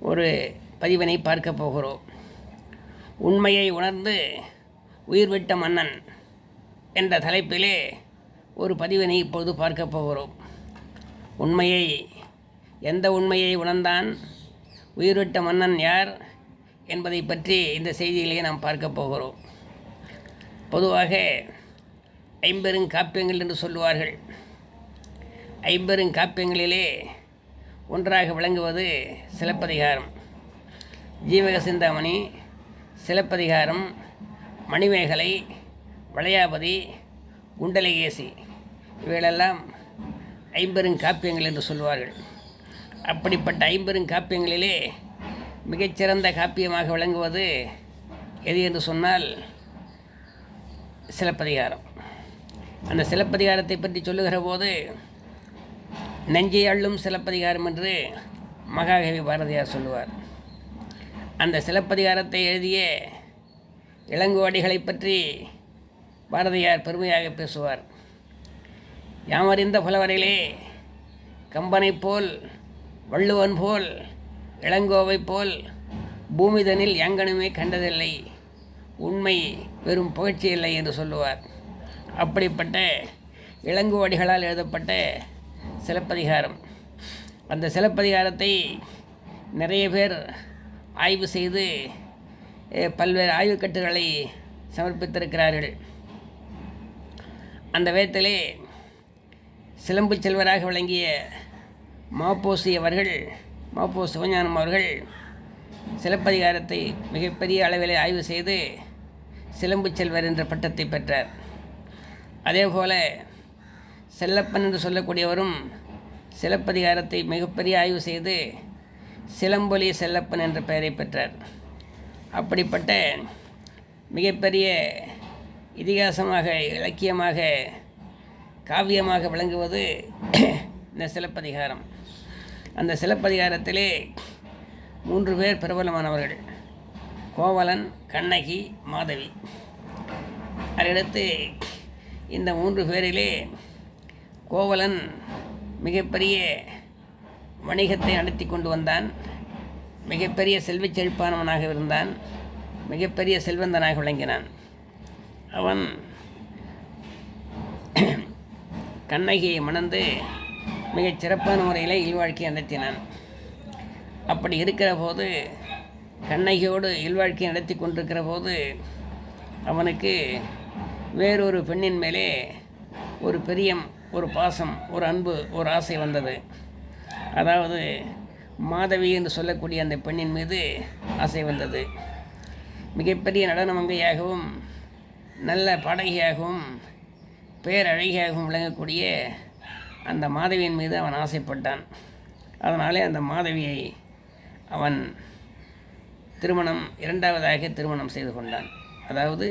ஒரு பதிவினை பார்க்க போகிறோம். உண்மையை உணர்ந்து உயிர்விட்ட மன்னன் என்ற தலைப்பிலே ஒரு பதிவினை இப்பொழுது பார்க்க போகிறோம். உண்மையை எந்த உண்மையை உணர்ந்தான் உயிர்விட்ட மன்னன் யார் என்பதை பற்றி இந்த செய்தியிலே நாம் பார்க்க போகிறோம். பொதுவாக ஐம்பெருங்காப்பியங்கள் என்று சொல்லுவார்கள். ஐம்பெருங்காப்பியங்களிலே ஒன்றாக விளங்குவது சிலப்பதிகாரம். ஜீவக சிந்தாமணி சிலப்பதிகாரம் மணிமேகலை வளையாபதி குண்டலகேசி இவைகளெல்லாம் ஐம்பெருங்காப்பியங்கள் என்று சொல்வார்கள். அப்படிப்பட்ட ஐம்பெருங்காப்பியங்களிலே மிகச்சிறந்த காப்பியமாக விளங்குவது எது என்று சொன்னால் சிலப்பதிகாரம். அந்த சிலப்பதிகாரத்தை பற்றி சொல்லுகிற போது நெஞ்சை அள்ளும் சிலப்பதிகாரம் என்று மகாகவி பாரதியார் சொல்லுவார். அந்த சிலப்பதிகாரத்தை எழுதிய இளங்குவாடிகளை பற்றி பாரதியார் பெருமையாக பேசுவார். யாமறிந்த புலவரிலே கம்பனைப் போல் வள்ளுவன் போல் இளங்கோவை போல் பூமிதனில் எங்கனுமே கண்டதில்லை. உண்மை வெறும் புகழ்ச்சி இல்லை என்று சொல்லுவார். அப்படிப்பட்ட இளங்குவடிகளால் எழுதப்பட்ட சிலப்பதிகாரம். அந்த சிலப்பதிகாரத்தை நிறைய பேர் ஆய்வு செய்து பல்வேறு ஆய்வுக்கட்டுகளை சமர்ப்பித்திருக்கிறார்கள். அந்த விதத்திலே சிலம்பு செல்வராக விளங்கிய மாப்போசி அவர்கள் மாப்போ சிவஞானம் அவர்கள் சிலப்பதிகாரத்தை மிகப்பெரிய அளவில் ஆய்வு செய்து சிலம்பு செல்வர் என்ற பட்டத்தை பெற்றார். அதேபோல செல்லப்பன் என்று சொல்லக்கூடியவரும் சிலப்பதிகாரத்தை மிகப்பெரிய ஆய்வு செய்து சிலம்பொலி செல்லப்பன் என்ற பெயரை பெற்றார். அப்படிப்பட்ட மிகப்பெரிய இதிகாசமாக இலக்கியமாக காவியமாக விளங்குவது இந்த சிலப்பதிகாரம். அந்த சிலப்பதிகாரத்திலே மூன்று பேர் பிரபலமானவர்கள். கோவலன் கண்ணகி மாதவி. அதையடுத்து இந்த மூன்று பேரிலே கோவலன் மிகப்பெரிய வணிகத்தை நடத்தி கொண்டு வந்தான். மிகப்பெரிய செல்வச் செழிப்பானவனாக இருந்தான். மிகப்பெரிய செல்வந்தனாக விளங்கினான். அவன் கண்ணகியை மணந்து மிகச் சிறப்பான முறையில் இல்வாழ்க்கை நடத்தினான். அப்படி இருக்கிற போது கண்ணகியோடு இல்வாழ்க்கை நடத்தி கொண்டிருக்கிற போது அவனுக்கு வேறொரு பெண்ணின் மேலே ஒரு பெரிய ஒரு பாசம் ஒரு அன்பு ஒரு ஆசை வந்தது. அதாவது மாதவி என்று சொல்லக்கூடிய அந்த பெண்ணின் மீது ஆசை வந்தது. மிகப்பெரிய நடனமங்கையாகவும் நல்ல பாடகியாகவும் பேரழகியாகவும் விளங்கக்கூடிய அந்த மாதவியின் மீது அவன் ஆசைப்பட்டான். அதனாலே அந்த மாதவியை அவன் திருமணம் இரண்டாவதாக திருமணம் செய்து கொண்டான். அதாவது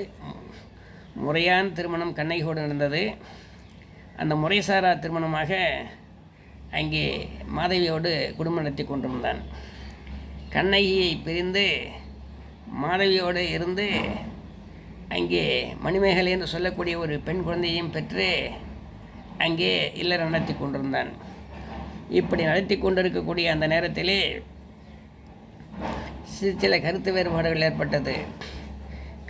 முறையான திருமணம் கண்ணைகோடு நடந்தது. அந்த முறைசாரா திருமணமாக அங்கே மாதவியோடு குடும்பம் நடத்தி கொண்டிருந்தான். கண்ணகியை பிரிந்து மாதவியோடு இருந்து அங்கே மணிமேகலை என்று சொல்லக்கூடிய ஒரு பெண் குழந்தையையும் பெற்று அங்கே இல்லறம் நடத்தி கொண்டிருந்தான். இப்படி நடத்தி கொண்டிருக்கக்கூடிய அந்த நேரத்திலே சிறு சில கருத்து வேறுபாடுகள் ஏற்பட்டது.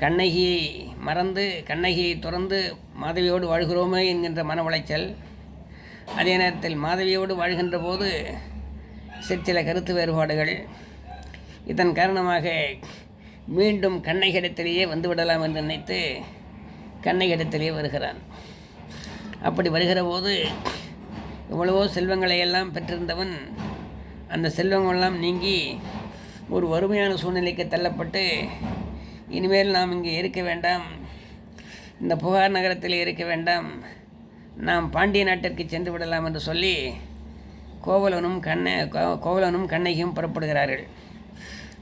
கண்ணகியை மறந்து கண்ணகியை துறந்து மாதவியோடு வாழ்கிறோமே என்கின்ற மன உளைச்சல் அதே நேரத்தில் மாதவியோடு வாழ்கின்ற போது சிற்சில கருத்து வேறுபாடுகள். இதன் காரணமாக மீண்டும் கண்ணகிடத்திலேயே வந்துவிடலாம் என்று நினைத்து கண்ணகிடத்திலேயே வருகிறான். அப்படி வருகிற போது எவ்வளவோ செல்வங்களை எல்லாம் பெற்றிருந்தவன் அந்த செல்வங்களெல்லாம் நீங்கி ஒரு வறுமையான சூழ்நிலைக்கு தள்ளப்பட்டு இனிமேல் நாம் இங்கே இருக்க வேண்டாம். இந்த புகார் நகரத்தில் இருக்க வேண்டாம். நாம் பாண்டிய நாட்டிற்கு சென்று விடலாம் என்று சொல்லி கோவலனும் கண்ண கோ- கோவலனும் கண்ணகியும் புறப்படுகிறார்கள்.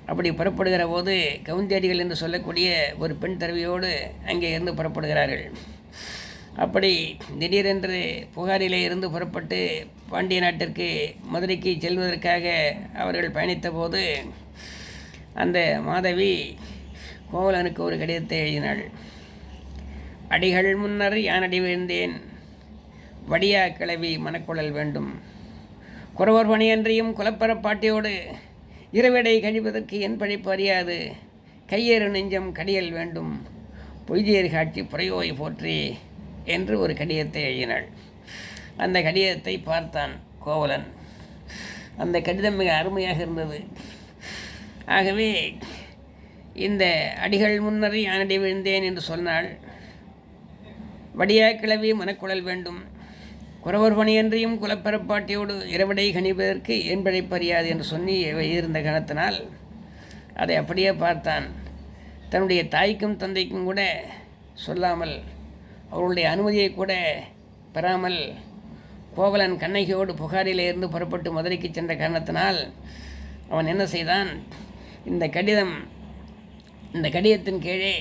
அப்படி புறப்படுகிற போது கவுந்தேடிகள் என்று சொல்லக்கூடிய ஒரு பெண் தருவியோடு அங்கே இருந்து புறப்படுகிறார்கள். அப்படி திடீரென்று புகாரிலே இருந்து புறப்பட்டு பாண்டிய நாட்டிற்கு மதுரைக்கு செல்வதற்காக அவர்கள் பயணித்த போது அந்த மாதவி கோவலனுக்கு ஒரு கடிதத்தை எழுதினாள். அடிகள் முன்னர் யானடி விழுந்தேன்? வடியா கிளவி மனக்குழல் வேண்டும். குறவர் பணியன்றியும் குலப்பரப்பாட்டியோடு இரவிடை கழிப்பதற்கு என் பழிப்பு அறியாது. கையேறு நெஞ்சம் கடியல் வேண்டும். பொய்தியர் காட்சி புறையோய் போற்றி என்று ஒரு கடிதத்தை எழுதினாள். அந்த கடிதத்தை பார்த்தான் கோவலன். அந்த கடிதம் மிக அருமையாக இருந்தது. ஆகவே இந்த அடிகள் முன்னர் யானடி விழுந்தேன் என்று சொன்னாள் வடியாய் கிளவி மனக்குழல் வேண்டும். குறவர் பணியன்றியும் குலப்பெறப்பாட்டியோடு இரவடை கணிப்பதற்கு என் பிழைப்பறியாது என்று சொல்லி இருந்த கணத்தினால் அதை அப்படியே பார்த்தான். தன்னுடைய தாய்க்கும் தந்தைக்கும் கூட சொல்லாமல் அவர்களுடைய அனுமதியை கூட பெறாமல் கோவலன் கண்ணகியோடு புகாரில் இருந்து புறப்பட்டு மதுரைக்கு சென்ற காரணத்தினால் அவன் என்ன செய்தான்? இந்த கடிதம் இந்த கடிதத்தின் கீழே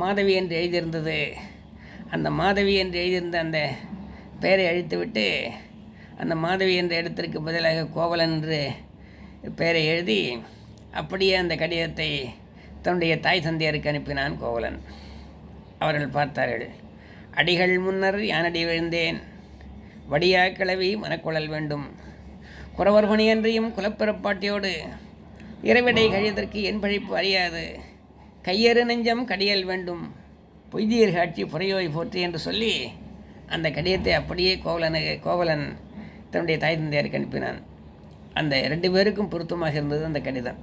மாதவி என்று எழுதியிருந்தது. அந்த மாதவி என்று எழுதியிருந்த அந்த பெயரை அழித்துவிட்டு அந்த மாதவி என்ற இடத்திற்கு பதிலாக கோவலன் என்று பெயரை எழுதி அப்படியே அந்த கடிதத்தை தன்னுடைய தாய் தந்தையருக்கு அனுப்பினான் கோவலன். அவர்கள் பார்த்தார்கள் அடிகள் முன்னர் யானடி விழுந்தேன். வடியா கிளவி மனக்குழல் வேண்டும். குறவர் பணியன்றியும் குலப்பிறப்பாட்டியோடு இறைவிடை கழியதற்கு என் பழிப்பு அறியாது கையறு நெஞ்சம் கடியல் வேண்டும். பொய்தியர் காட்சி புறையோய் போற்றி என்று சொல்லி அந்த கடிதத்தை அப்படியே கோவலனுக்கு கோவலன் தன்னுடைய தாய் தந்தையாருக்கு அனுப்பினான். அந்த ரெண்டு பேருக்கும் பொருத்தமாக இருந்தது அந்த கடிதம்.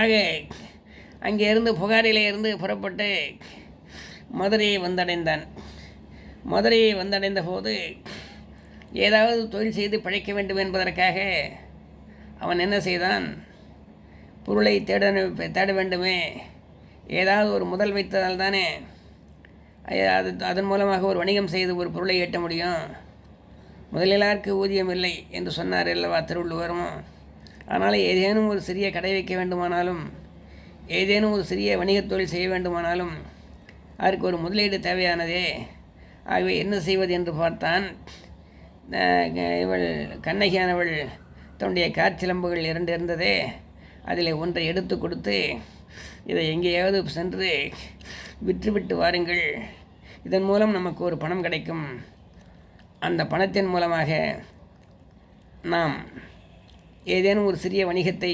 ஆக அங்கே இருந்து புகாரிலே இருந்து புறப்பட்டு மதுரையை வந்தடைந்தான். மதுரையை வந்தடைந்த போது ஏதாவது தொழில் செய்து பிழைக்க வேண்டும் என்பதற்காக அவன் என்ன செய்தான்? பொருளை தேட தேட வேண்டுமே. ஏதாவது ஒரு முதல் வைத்ததால் தானே. அது அதன் மூலமாக ஒரு வணிகம் செய்து ஒரு பொருளை ஈட்ட முடியும். முதலிலாருக்கு ஊதியம் இல்லை என்று சொன்னார் அல்லவா திருவள்ளுவரும். ஆனால் ஏதேனும் ஒரு சிறிய கடை வைக்க வேண்டுமானாலும் ஏதேனும் ஒரு சிறிய வணிகத் தொழில் செய்ய வேண்டுமானாலும் அதற்கு ஒரு முதலீடு தேவையானதே. ஆகவே என்ன செய்வது என்று பார்த்தான். இவள் கண்ணகியானவள் தன்னுடைய காற்சிலம்புகள் இரண்டு இருந்ததே. அதில் ஒன்றை எடுத்து கொடுத்து இதை எங்கேயாவது சென்று விற்றுவிட்டு வாருங்கள். இதன் மூலம் நமக்கு ஒரு பணம் கிடைக்கும். அந்த பணத்தின் மூலமாக நாம் ஏதேனும் ஒரு சிறிய வணிகத்தை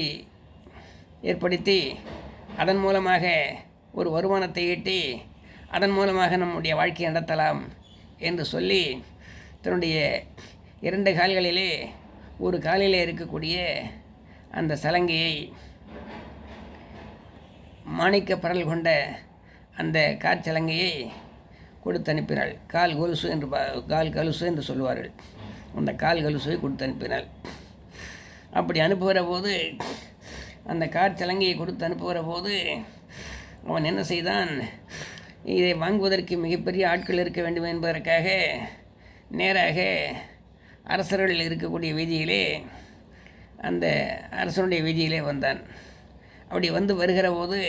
ஏற்படுத்தி அதன் மூலமாக ஒரு வருமானத்தை ஈட்டி அதன் மூலமாக நம்முடைய வாழ்க்கையை நடத்தலாம் என்று சொல்லி தன்னுடைய இரண்டு கால்களிலே ஒரு காலிலே இருக்கக்கூடிய அந்த சலங்கையை மாணிக்க பரல் கொண்ட அந்த காற்சலங்கையை கொடுத்து அனுப்பினாள் கால் கொலுசு என்று கால் கலுசு என்று சொல்லுவார்கள். அந்த கால் கலுசுவை கொடுத்து அனுப்பினாள் அப்படி அனுப்புகிற போது அந்த காற்சலங்கையை கொடுத்து அனுப்புகிற போது அவன் என்ன செய்தான்? இதை வாங்குவதற்கு மிகப்பெரிய ஆட்கள் இருக்க வேண்டும் என்பதற்காக நேராக அரசர்கள் இருக்கக்கூடிய வீதியிலே அந்த அரசனுடைய வீதியிலே வந்தான். அப்படி வந்து வருகிற போது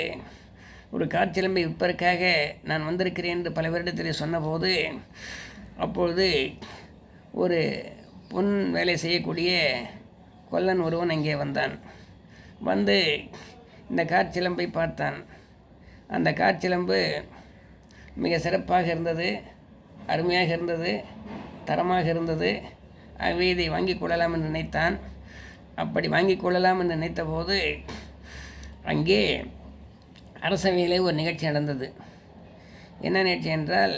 ஒரு காற்றிலம்பை விற்பதற்காக நான் வந்திருக்கிறேன் என்று பல வருடத்தில் சொன்னபோது அப்பொழுது ஒரு பொன் வேலை செய்யக்கூடிய கொல்லன் ஒருவன் அங்கே வந்தான். வந்து இந்த காற்சிலம்பை பார்த்தான். அந்த காற்சிலம்பு மிக சிறப்பாக இருந்தது அருமையாக இருந்தது தரமாக இருந்தது. ஆகவே இதை வாங்கிக் கொள்ளலாம் என்று நினைத்தான். அப்படி வாங்கிக் கொள்ளலாம் என்று நினைத்த போது அங்கே அரசவையிலே ஒரு நிகழ்ச்சி நடந்தது. என்ன நிகழ்ச்சி என்றால்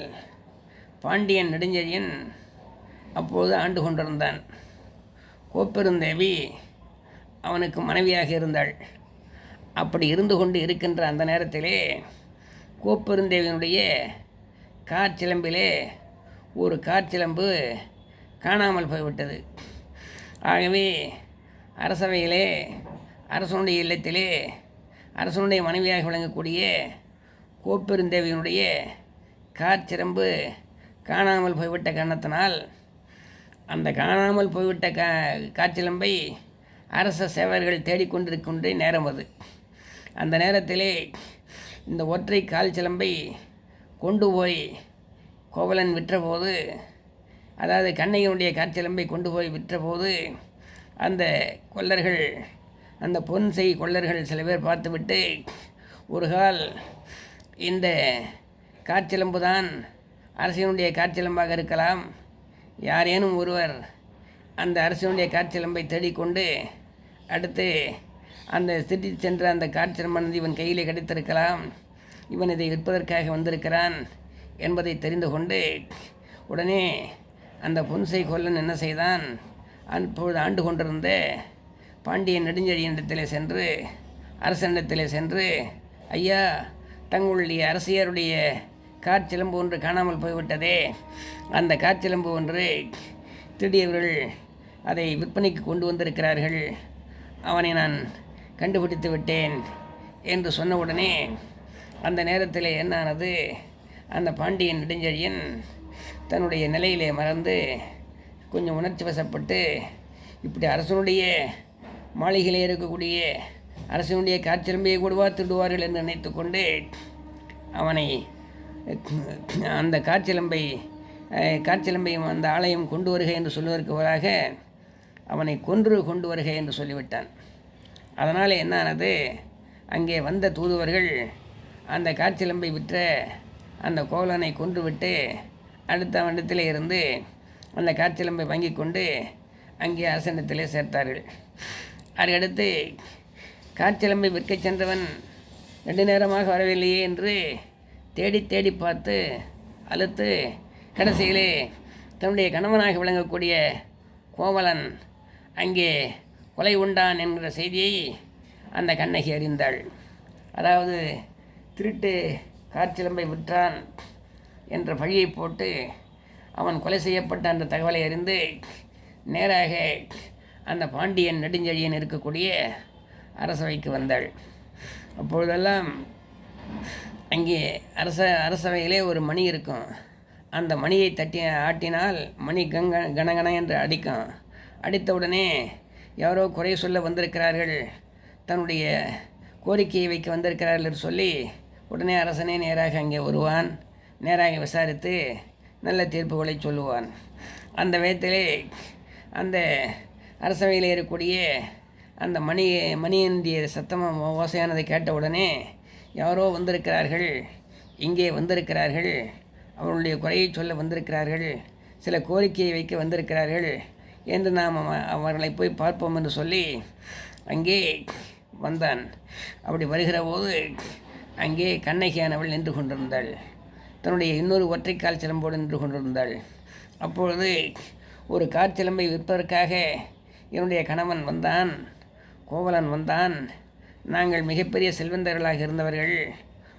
பாண்டியன் நெடுஞ்செழியன் அப்போது ஆண்டு கொண்டிருந்தான். கோப்பெருந்தேவி அவனுக்கு மனைவியாக இருந்தாள். அப்படி இருந்து கொண்டு இருக்கின்ற அந்த நேரத்திலே கோப்பெருந்தேவியனுடைய காற்சிலம்பிலே ஒரு காற்சிலம்பு காணாமல் போய்விட்டது. ஆகவே அரசவையிலே அரசனுடைய இல்லத்திலே அரசனுடைய மனைவியாக விளங்கக்கூடிய கோப்பெருந்தேவியனுடைய காற்சிரம்பு காணாமல் போய்விட்ட காரணத்தினால் அந்த காணாமல் போய்விட்ட கா காற்சிலம்பை அரச சேவர்கள் தேடிக்கொண்டிருக்கின்ற நேரம் அது. அந்த நேரத்திலே இந்த ஒற்றை கால் சிலம்பை கொண்டு போய் கோவலன் விற்றபோது அதாவது கண்ணையனுடைய காற்சிலம்பை கொண்டு போய் விற்றபோது அந்த கொல்லர்கள் அந்த பொன் செய் கொல்லர்கள் சில பேர் பார்த்துவிட்டு ஒரு கால் இந்த காற்சிலம்பு தான் அரசினுடைய காற்சிலம்பாக இருக்கலாம். யாரேனும் ஒருவர் அந்த அரசினுடைய காற்சிலம்பை தேடிக்கொண்டு அடுத்து அந்த சிட்டி சென்ற அந்த காற்சிலம்பானது இவன் கையிலே கிடைத்திருக்கலாம். இவன் இதை விற்பதற்காக வந்திருக்கிறான் என்பதை தெரிந்து கொண்டு உடனே அந்த பொன்சை கொல்லன் என்ன செய்தான்? அப்பொழுது ஆண்டு கொண்டிருந்த பாண்டியன் நெடுஞ்செழியனிடத்திலே சென்று அரசனிடத்திலே சென்று ஐயா தங்களுடைய அரசியருடைய காற்சிலம்பு ஒன்று காணாமல் போய்விட்டதே. அந்த காற்சிலம்பு ஒன்று திருடியவர்கள் அதை விற்பனைக்கு கொண்டு வந்திருக்கிறார்கள். அவனை நான் கண்டுபிடித்து விட்டேன் என்று சொன்னவுடனே அந்த நேரத்தில் என்னானது? அந்த பாண்டியன் நெடுஞ்செழியன் தன்னுடைய நிலையிலே மறந்து கொஞ்சம் உணர்ச்சி வசப்பட்டு இப்படி அரசனுடைய மாளிகையில் இருக்கக்கூடிய அரசனுடைய காற்றிரும்பையை கூடவா திருடுவார்கள் என்று நினைத்து கொண்டு அவனை அந்த காற்றிலம்பை காற்றிலம்பையும் அந்த ஆலயம் கொண்டு வருக என்று சொல்வதற்கு பதிலாக அவனை கொன்று கொண்டு வருக என்று சொல்லிவிட்டான். அதனால் என்னானது அங்கே வந்த தூதுவர்கள் அந்த காற்றிலம்பை விற்ற அந்த கோவலனை கொன்றுவிட்டு அடுத்த வண்டத்திலே இருந்து அந்த காற்றிலம்பை வாங்கி கொண்டு அங்கே ஆசனத்திலே சேர்த்தார்கள். அதுக்கடுத்து காற்சிலம்பை விற்கச் சென்றவன் ரெண்டு நேரமாக வரவில்லையே என்று தேடி தேடி பார்த்து அழுத்து கடைசியிலே தன்னுடைய கணவனாக விளங்கக்கூடிய கோவலன் அங்கே கொலை உண்டான் என்கிற செய்தியை அந்த கண்ணகி அறிந்தாள். அதாவது திருட்டு காற்சிலம்பை விற்றான் என்ற பழியை போட்டு அவன் கொலை செய்யப்பட்ட அந்த தகவலை அறிந்து நேராக அந்த பாண்டியன் நெடுஞ்செழியன் இருக்கக்கூடிய அரசவைக்கு வந்தாள். அப்பொழுதெல்லாம் அங்கே அரச அரசவையிலே ஒரு மணி இருக்கும். அந்த மணியை தட்டி ஆட்டினால் மணி கங்க கணகண என்று அடிக்கும். அடித்தவுடனே யாரோ குறை சொல்ல வந்திருக்கிறார்கள். தன்னுடைய கோரிக்கையை வைக்க வந்திருக்கிறார்கள் என்று சொல்லி உடனே அரசனே நேராக அங்கே வருவான். நேராக விசாரித்து நல்ல தீர்ப்புகளை சொல்லுவான். அந்த விதத்திலே அந்த அரசவையில் இருக்கக்கூடிய அந்த மணி மணியந்திய சத்தமும் ஓசையானதை கேட்டவுடனே யாரோ வந்திருக்கிறார்கள் இங்கே வந்திருக்கிறார்கள் அவருடைய குறையை சொல்ல வந்திருக்கிறார்கள் சில கோரிக்கையை வைக்க வந்திருக்கிறார்கள் என்று நாம் அவர்களை போய் பார்ப்போம் என்று சொல்லி அங்கே வந்தான். அப்படி வருகிற போது அங்கே கண்ணகியானவள் நின்று கொண்டிருந்தாள். தன்னுடைய இன்னொரு ஒற்றைக்கால் சிலம்போடு நின்று கொண்டிருந்தாள். அப்பொழுது ஒரு காற்சிலம்பை விற்பதற்காக என்னுடைய கணவன் வந்தான். கோவலன் வந்தான். நாங்கள் மிகப்பெரிய செல்வந்தர்களாக இருந்தவர்கள்.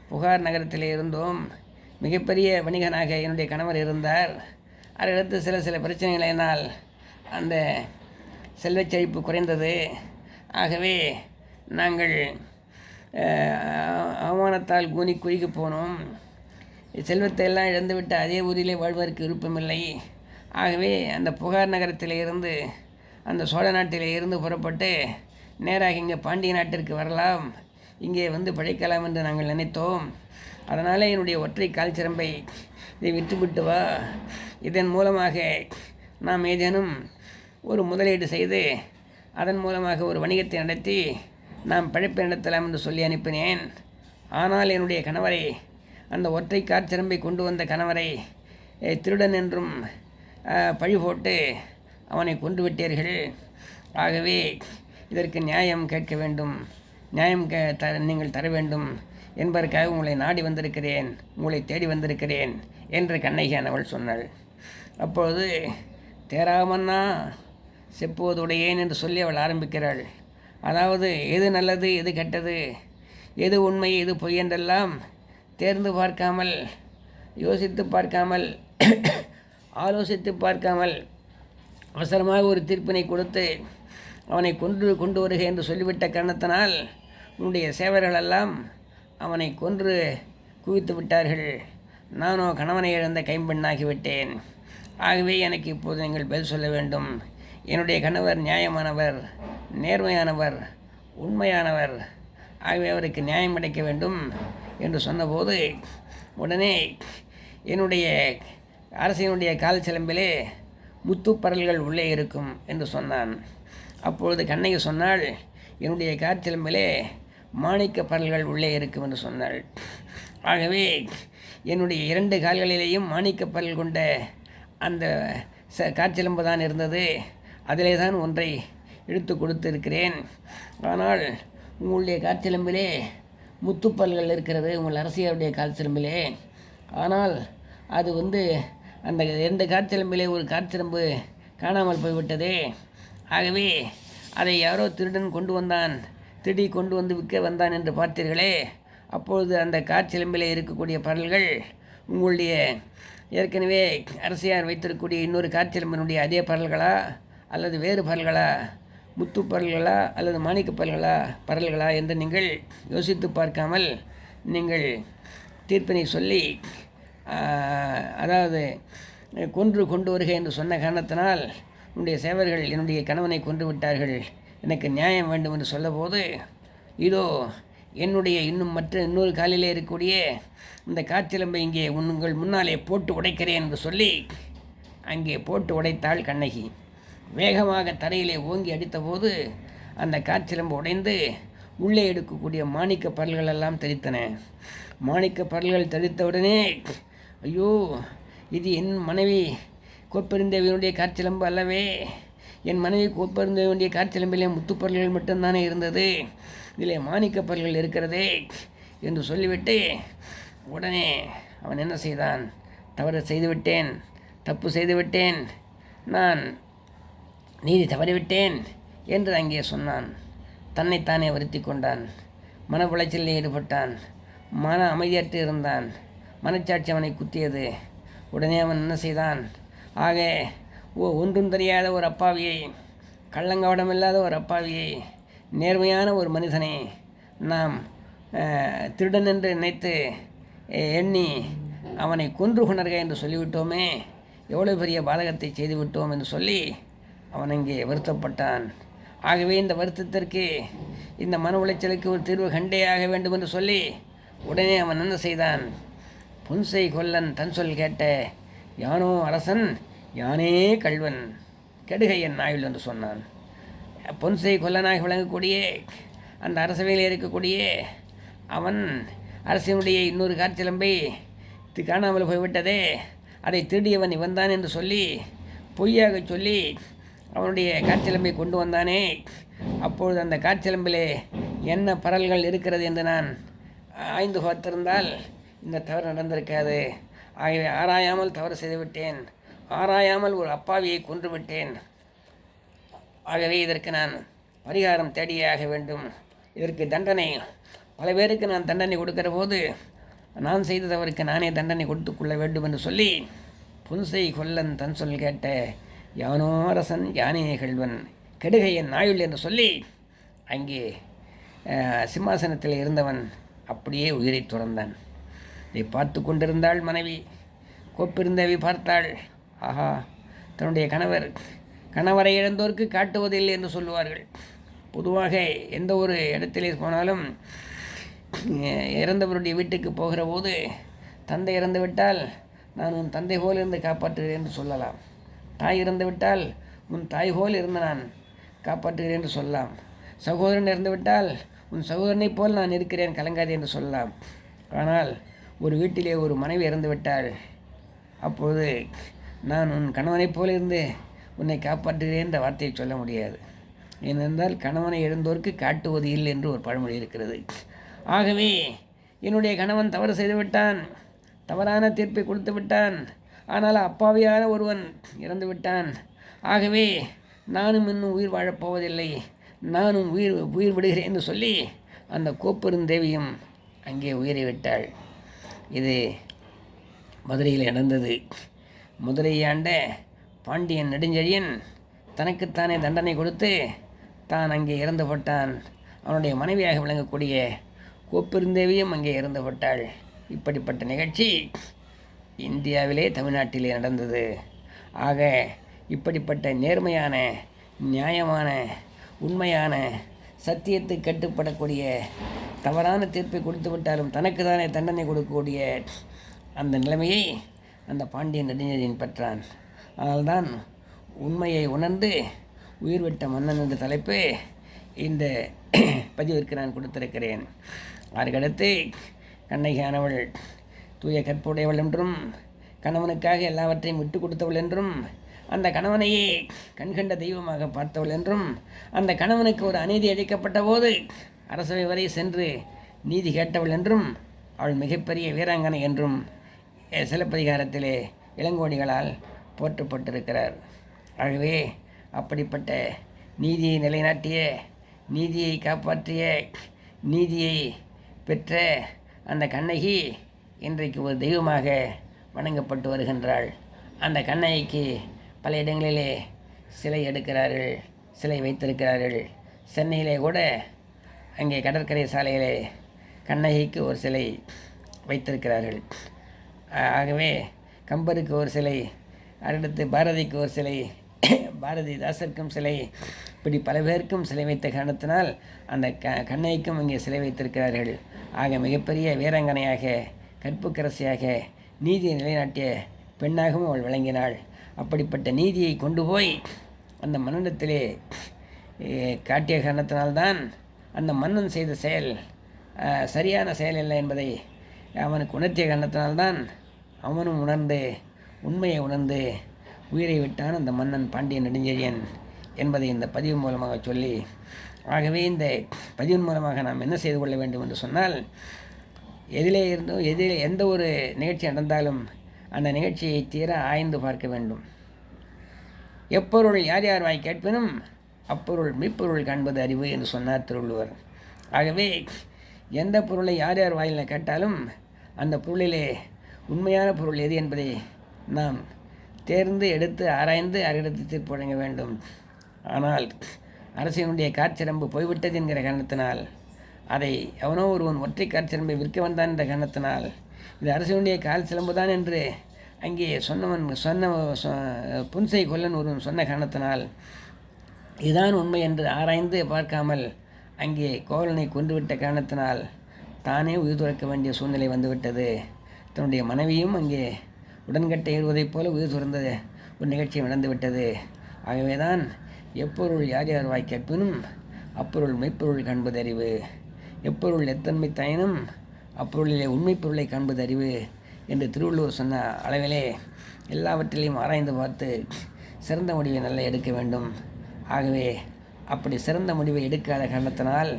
புகார் நகரத்திலே இருந்தோம். மிகப்பெரிய வணிகனாக என்னுடைய கணவர் இருந்தார். அடுத்து சில சில பிரச்சனைகளினால் அந்த செல்வச் செழிப்பு குறைந்தது. ஆகவே நாங்கள் அவமானத்தால் கூனி குறுகி போனோம். செல்வத்தை எல்லாம் இழந்துவிட்டு அதே ஊரிலே வாழ்வதற்கு விருப்பமில்லை. ஆகவே அந்த புகார் நகரத்திலே இருந்து அந்த சோழ நாட்டிலே இருந்து புறப்பட்டு நேராக இங்கே பாண்டிய நாட்டிற்கு வரலாம். இங்கே வந்து பிழைக்கலாம் என்று நாங்கள் நினைத்தோம். அதனால் என்னுடைய ஒற்றை கால் சிரம்பை இதை விட்டுவிட்டு வா. இதன் மூலமாக நாம் ஏதேனும் ஒரு முதலீடு செய்து அதன் மூலமாக ஒரு வணிகத்தை நடத்தி நாம் பிழைப்பை நடத்தலாம் என்று சொல்லி அனுப்பினேன். ஆனால் என்னுடைய கணவரை அந்த ஒற்றை காற்சிரம்பை கொண்டு வந்த கணவரை திருடன் என்றும் பழி போட்டு அவனை கொண்டு விட்டீர்கள். ஆகவே இதற்கு நியாயம் கேட்க வேண்டும். நியாயம் கே த நீங்கள் தர வேண்டும் என்பதற்காக உங்களை நாடி வந்திருக்கிறேன் உங்களை தேடி வந்திருக்கிறேன் என்று கண்ணகியானவள் சொன்னாள். அப்பொழுது தேராமன்னா செப்புவதுடையேன் என்று சொல்லி அவள் ஆரம்பிக்கிறாள். அதாவது எது நல்லது எது கெட்டது எது உண்மை எது பொய் என்றெல்லாம் தேர்ந்து பார்க்காமல் யோசித்து பார்க்காமல் ஆலோசித்து பார்க்காமல் அவசரமாக ஒரு தீர்ப்பினை கொடுத்து அவனை கொன்று கொண்டு வருக என்று சொல்லிவிட்ட காரணத்தினால் உன்னுடைய சேவர்களெல்லாம் அவனை கொன்று குவித்து விட்டார்கள். நானோ கணவனை இழந்த கைம்பெண்ணாகிவிட்டேன். ஆகவே எனக்கு இப்போது நீங்கள் பதில் சொல்ல வேண்டும். என்னுடைய கணவர் நியாயமானவர் நேர்மையானவர் உண்மையானவர். ஆகவே அவருக்கு நியாயம் கிடைக்க வேண்டும். என்று சொன்னபோது உடனே என்னுடைய அரசினுடைய கால் சிலம்பிலே முத்துப்பரல்கள் உள்ளே இருக்கும் என்று சொன்னான். அப்பொழுது கண்ணகி சொன்னாள் என்னுடைய காற்சிலம்பிலே மாணிக்க பரல்கள் உள்ளே இருக்கும் என்று சொன்னாள். ஆகவே என்னுடைய இரண்டு கால்களிலேயும் மாணிக்க பரல் கொண்ட அந்த ச காற்சிலம்பு தான் இருந்தது. அதிலே தான் ஒன்றை எடுத்து கொடுத்திருக்கிறேன். ஆனால் உங்களுடைய காற்சிலம்பிலே முத்துப்பல்கள் இருக்கிறது உங்கள் அரசியருடைய காற்சிலம்பிலே ஆனால் அது வந்து அந்த இரண்டு காற்சிலம்பிலே ஒரு காற்சிலம்பு காணாமல் போய்விட்டதே. ஆகவே அதை யாரோ திருடன் கொண்டு வந்தான் திருடி கொண்டு வந்து விற்க வந்தான் என்று பார்த்தீர்களே. அப்பொழுது அந்த காற்சிலம்பிலே இருக்கக்கூடிய பரல்கள் உங்களுடைய ஏற்கனவே அரசியார் வைத்திருக்கக்கூடிய இன்னொரு காற்சிலம்பினுடைய அதே பரல்களா அல்லது வேறு பரல்களா? முத்து பரல்களா அல்லது மாணிக்க பரல்களா பரல்களா என்று நீங்கள் யோசித்து பார்க்காமல் நீங்கள் தீர்ப்பினை சொல்லி அதாவது கொன்று கொண்டு வருக என்று சொன்ன காரணத்தினால் உன்னுடைய சேவர்கள் என்னுடைய கணவனை கொன்று விட்டார்கள். எனக்கு நியாயம் வேண்டும் என்று சொல்லபோது இதோ என்னுடைய இன்னும் மற்ற இன்னொரு காலிலே இருக்கக்கூடிய இந்த காற்றிலம்பை இங்கே உங்கள் முன்னாலே போட்டு உடைக்கிறேன் என்று சொல்லி அங்கே போட்டு உடைத்தாள் கண்ணகி. வேகமாக தரையிலே ஓங்கி அடித்தபோது அந்த காற்றிலம்பு உடைந்து உள்ளே எடுக்கக்கூடிய மாணிக்க பரல்கள் எல்லாம் தெரித்தன மாணிக்க பரல்கள் தெரித்தவுடனே ஐயோ இது என் மனைவி கோப்பெருந்தேவியனுடைய காற்றிலம்பு அல்லவே. என் மனைவி கோப்பெருந்தேவியுடைய காற்றிலம்பிலே முத்துப்பரல்கள் மட்டும்தானே இருந்தது. இதிலே மாணிக்க பரல்கள் இருக்கிறதே என்று சொல்லிவிட்டு உடனே அவன் என்ன செய்தான்? தவறு செய்துவிட்டேன். தப்பு செய்துவிட்டேன். நான் நீதி தவறிவிட்டேன் என்று அங்கே சொன்னான். தன்னைத்தானே வருத்தி கொண்டான். மன உளைச்சலில் ஈடுபட்டான். மன அமைதியற்று இருந்தான். மனச்சாட்சி அவனை குத்தியது. உடனே அவன் என்ன செய்தான்? ஆக ஓ ஒன்றும் தெரியாத ஒரு அப்பாவியை கள்ளங்கவடமில்லாத ஒரு அப்பாவியை நேர்மையான ஒரு மனிதனை நாம் திருடன் என்று நினைத்து எண்ணி அவனை கொன்று கொணர்க என்று சொல்லிவிட்டோமே. எவ்வளவு பெரிய பாதகத்தை செய்துவிட்டோம் என்று சொல்லி அவன் அங்கே வருத்தப்பட்டான். ஆகவே இந்த வருத்தத்திற்கு இந்த மன உளைச்சலுக்கு ஒரு தீர்வு கண்டே ஆக வேண்டும் என்று சொல்லி உடனே அவன் என்ன செய்தான்? புன்சை கொல்லன் தன் சொல் கேட்ட யானோ அரசன் யானே கள்வன் கெடுகை என் ஆயுள் என்று சொன்னான். பொன்சை கொல்லனாக விளங்கக்கூடிய அந்த அரசவையில் இருக்கக்கூடிய அவன் அரசினுடைய இன்னொரு காற்சிலம்பை காணாமல் போய்விட்டதே அதை திருடியவன் இவன்தான் என்று சொல்லி பொய்யாக சொல்லி அவனுடைய காற்சிலம்பை கொண்டு வந்தானே. அப்பொழுது அந்த காற்சிலம்பிலே என்ன பரல்கள் இருக்கிறது என்று நான் ஆய்ந்து பார்த்திருந்தால் இந்த தவறு நடந்திருக்காது. ஆகவே ஆராயாமல் தவறு செய்துவிட்டேன். ஆராயாமல் ஒரு அப்பாவியை கொன்று விட்டேன் ஆகவே இதற்கு நான் பரிகாரம் தேடியே ஆக வேண்டும். இதற்கு தண்டனை பல பேருக்கு நான் தண்டனை கொடுக்கிற போது நான் செய்த தவறுக்கு நானே தண்டனை கொடுத்து கொள்ள வேண்டும் என்று சொல்லி புன்சை கொல்லன் தன் சொல் கேட்ட யானோ அரசன் யானே கள்வன் கெடுகை என் என்று சொல்லி அங்கே சிம்மாசனத்தில் இருந்தவன் அப்படியே உயிரை துறந்தான். இதை பார்த்து கொண்டிருந்தாள் மனைவி. கோப்பிருந்தவி பார்த்தாள். ஆஹா தன்னுடைய கணவர் கணவரை இழந்தோருக்கு காட்டுவதில்லை என்று சொல்லுவார்கள். பொதுவாக எந்த ஒரு இடத்திலே போனாலும் இறந்தவருடைய வீட்டுக்கு போகிற போது தந்தை இறந்துவிட்டால் நான் உன் தந்தை போல் இருந்து காப்பாற்றுகிறேன் என்று சொல்லலாம். தாய் இறந்துவிட்டால் உன் தாய் போல் இருந்து நான் காப்பாற்றுகிறேன் என்று சொல்லலாம் சகோதரன் இறந்துவிட்டால் உன் சகோதரனைப் போல் நான் இருக்கிறேன் கலங்காதே என்று சொல்லலாம் ஆனால் ஒரு வீட்டிலே ஒரு மனைவி இறந்துவிட்டாள். அப்போது நான் உன் கணவனைப் போல இருந்து உன்னை காப்பாற்றுகிறேன் என்ற வார்த்தையை சொல்ல முடியாது. ஏனென்றால் கணவனை எழுந்தோருக்கு காட்டுவது இல்லை என்று ஒரு பழமொழி இருக்கிறது. ஆகவே என்னுடைய கணவன் தவறு செய்துவிட்டான் தவறான தீர்ப்பை கொடுத்து விட்டான் ஆனால் அப்பாவியான ஒருவன் இறந்து விட்டான் ஆகவே நானும் இன்னும் உயிர் வாழப்போவதில்லை நானும் உயிர் உயிர் விடுகிறேன் என்று சொல்லி அந்த கோப்பெருந்தேவியும் அங்கே உயிரை விட்டாள் இது மதுரையில் நடந்தது. மதுரையை ஆண்ட பாண்டியன் நெடுஞ்செழியன் தனக்குத்தானே தண்டனை கொடுத்து தான் அங்கே இறந்துபட்டான் அவனுடைய மனைவியாக விளங்கக்கூடிய கோப்பெருந்தேவியும் அங்கே இறந்துபட்டாள் இப்படிப்பட்ட நிகழ்ச்சி இந்தியாவிலே தமிழ்நாட்டிலே நடந்தது. ஆக இப்படிப்பட்ட நேர்மையான நியாயமான உண்மையான சத்தியத்துக்கு கட்டுப்படக்கூடிய தவறான தீர்ப்பை கொடுத்து விட்டாலும் தனக்கு தானே தண்டனை கொடுக்கக்கூடிய அந்த நிலைமையை அந்த பாண்டியன் நெடுஞ்செழியன் பெற்றான். அதனால்தான் உண்மையை உணர்ந்து உயிர் விட்ட மன்னன் என்ற தலைப்பு இந்த பதிவிற்கு நான் கொடுத்திருக்கிறேன். அதற்கடுத்து கண்ணகியானவள் தூய கற்புடையவள் என்றும் கணவனுக்காக எல்லாவற்றையும் விட்டு கொடுத்தவள் என்றும் அந்த கணவனையே கண்கண்ட தெய்வமாக பார்த்தவள் என்றும் அந்த கணவனுக்கு ஒரு அநீதி அளிக்கப்பட்ட போது அரசவை வரை சென்று நீதி கேட்டவள் என்றும் அவள் மிகப்பெரிய வீராங்கனை என்றும் சிலப்பதிகாரத்திலே இளங்கோடிகளால் போற்றப்பட்டிருக்கிறார். ஆகவே அப்படிப்பட்ட நீதியை நிலைநாட்டிய நீதியை காப்பாற்றிய நீதியை பெற்ற அந்த கண்ணகி இன்றைக்கு ஒரு தெய்வமாக வணங்கப்பட்டு வருகின்றாள். அந்த கண்ணகிக்கு பல இடங்களிலே சிலை எடுக்கிறார்கள் சிலை வைத்திருக்கிறார்கள். சென்னையிலே கூட அங்கே கடற்கரை சாலையிலே கண்ணகிக்கு ஒரு சிலை வைத்திருக்கிறார்கள். ஆகவே கம்பருக்கு ஒரு சிலை அடுத்து பாரதிக்கு ஒரு சிலை பாரதிதாசருக்கும் சிலை இப்படி பல பேருக்கும் சிலை வைத்த காரணத்தினால் அந்த க கண்ணைக்கும் இங்கே சிலை வைத்திருக்கிறார்கள். ஆக மிகப்பெரிய வீராங்கனையாக கற்புக்கரசியாக நீதியை நிலைநாட்டிய பெண்ணாகவும் அவள் விளங்கினாள். அப்படிப்பட்ட நீதியை கொண்டு போய் அந்த மன்னனத்திலே காட்டிய காரணத்தினால்தான் அந்த மன்னன் செய்த செயல் சரியான செயல் இல்லை என்பதை அவனுக்கு உணர்த்திய காரணத்தினால்தான் அவனும் உணர்ந்து உண்மையை உணர்ந்து உயிரை விட்டான் அந்த மன்னன் பாண்டியன் நெடுஞ்செழியன் என்பதை இந்த பதிவு மூலமாக சொல்லி ஆகவே இந்த பதிவின் மூலமாக நாம் என்ன செய்து கொள்ள வேண்டும் என்று சொன்னால் எதிலே இருந்தோ எதில் எந்த ஒரு நிகழ்ச்சி நடந்தாலும் அந்த நிகழ்ச்சியை தீர ஆய்ந்து பார்க்க வேண்டும். எப்பொருள் யார் யார் வாய் கேட்பினும் அப்பொருள் மெய்ப்பொருள் காண்பது அறிவு என்று சொன்னார் திருவள்ளுவர். ஆகவே எந்த பொருளை யார் யார் வாயில் கேட்டாலும் அந்த பொருளிலே உண்மையான பொருள் எது என்பதை நாம் தேர்ந்து எடுத்து ஆராய்ந்து அறிவித்து தீர்ப்பு வழங்க வேண்டும். ஆனால் அரசினுடைய காற்சிரம்பு போய்விட்டது என்கிற காரணத்தினால் அதை எவனோ ஒருவன் ஒற்றை காற்சிரம்பை விற்க வந்தான் என்ற கணத்தினால் இது அரசினுடைய கால் சிலம்பு தான் என்று அங்கே சொன்னவன் சொன்ன சொ- புன்சை கொல்லன் ஒருவன் சொன்ன காரணத்தினால் இதுதான் உண்மை என்று ஆராய்ந்து பார்க்காமல் அங்கே கோவலனை கொன்றுவிட்ட காரணத்தினால் தானே உயிர் துறக்க வேண்டிய சூழ்நிலை வந்துவிட்டது. தன்னுடைய மனைவியும் அங்கே உடன்கட்டை ஏறுவதைப் போல உயிர் துறந்த ஒரு நிகழ்ச்சி நடந்துவிட்டது. ஆகவே தான் எப்பொருள் யார் யார் வாய் கேட்பினும் அப்பொருள் மெய்ப்பொருள் காண்பது அறிவு. எப்பொருள் எத்தன்மை தயனும் அப்பொருளிலே உண்மை பொருளை காண்பது அறிவு என்று திருவள்ளுவர் சொன்ன அளவிலே எல்லாவற்றிலையும் ஆராய்ந்து பார்த்து சிறந்த முடிவை நல்லா எடுக்க வேண்டும். ஆகவே அப்படி சிறந்த முடிவை எடுக்காத காரணத்தினால்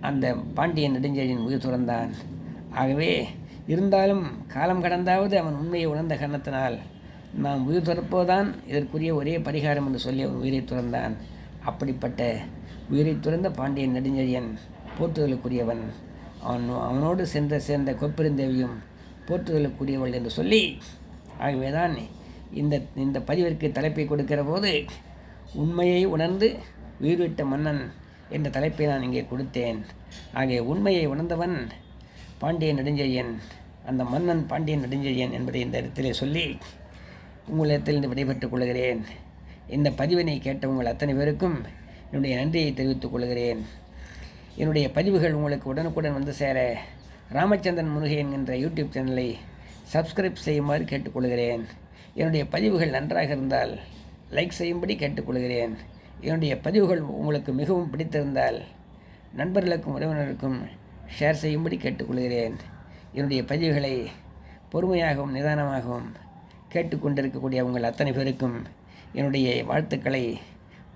அந்த பாண்டியன் நெடுஞ்செழியன் உயிர் துறந்தான். ஆகவே இருந்தாலும் காலம் கடந்தாவது அவன் உண்மையை உணர்ந்த காரணத்தினால் நாம் உயிர் துறப்போதான் இதற்குரிய ஒரே பரிகாரம் என்று சொல்லி அவன் உயிரை துறந்தான். அப்படிப்பட்ட உயிரை துறந்த பாண்டியன் நெடுஞ்செழியன் போற்றுதலுக்குரியவன். அவன் அவனோடு சென்ற சேர்ந்த கொப்பெருந்தேவியும் போற்றுதலுக்குரியவள் என்று சொல்லி ஆகவேதான் இந்த இந்த பதிவிற்கு தலைப்பை கொடுக்கிற போது உண்மையை உணர்ந்து உயிர்விட்ட மன்னன் என்ற தலைப்பை நான் இங்கே கொடுத்தேன். ஆகிய உண்மையை உணர்ந்தவன் பாண்டியன் நெடுஞ்செழியன் அந்த மன்னன் பாண்டியன் நெடுஞ்செழியன் என்பதை இந்த இடத்திலே சொல்லி உங்களிடத்திலிருந்து விடைபெற்றுக் கொள்கிறேன். இந்த பதிவினை கேட்ட உங்கள் அத்தனை பேருக்கும் என்னுடைய நன்றியை தெரிவித்துக் கொள்கிறேன். என்னுடைய பதிவுகள் உங்களுக்கு உடனுக்குடன் வந்து சேர ராமச்சந்திரன் முருகை என்கின்ற யூடியூப் சேனலை சப்ஸ்கிரைப் செய்யுமாறு கேட்டுக்கொள்கிறேன். என்னுடைய பதிவுகள் நன்றாக இருந்தால் லைக் செய்யும்படி கேட்டுக்கொள்கிறேன். என்னுடைய பதிவுகள் உங்களுக்கு மிகவும் பிடித்திருந்தால் நண்பர்களுக்கும் உறவினருக்கும் ஷேர் செய்யும்படி கேட்டுக்கொள்கிறேன். என்னுடைய பதிவுகளை பொறுமையாகவும் நிதானமாகவும் கேட்டுக்கொண்டிருக்கக்கூடிய உங்கள் அத்தனை பேருக்கும் என்னுடைய வாழ்த்துக்களை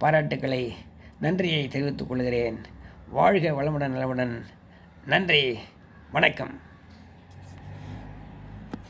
பாராட்டுக்களை நன்றியை தெரிவித்துக் கொள்கிறேன். வாழ்க வளமுடன் நலமுடன். நன்றி. வணக்கம்.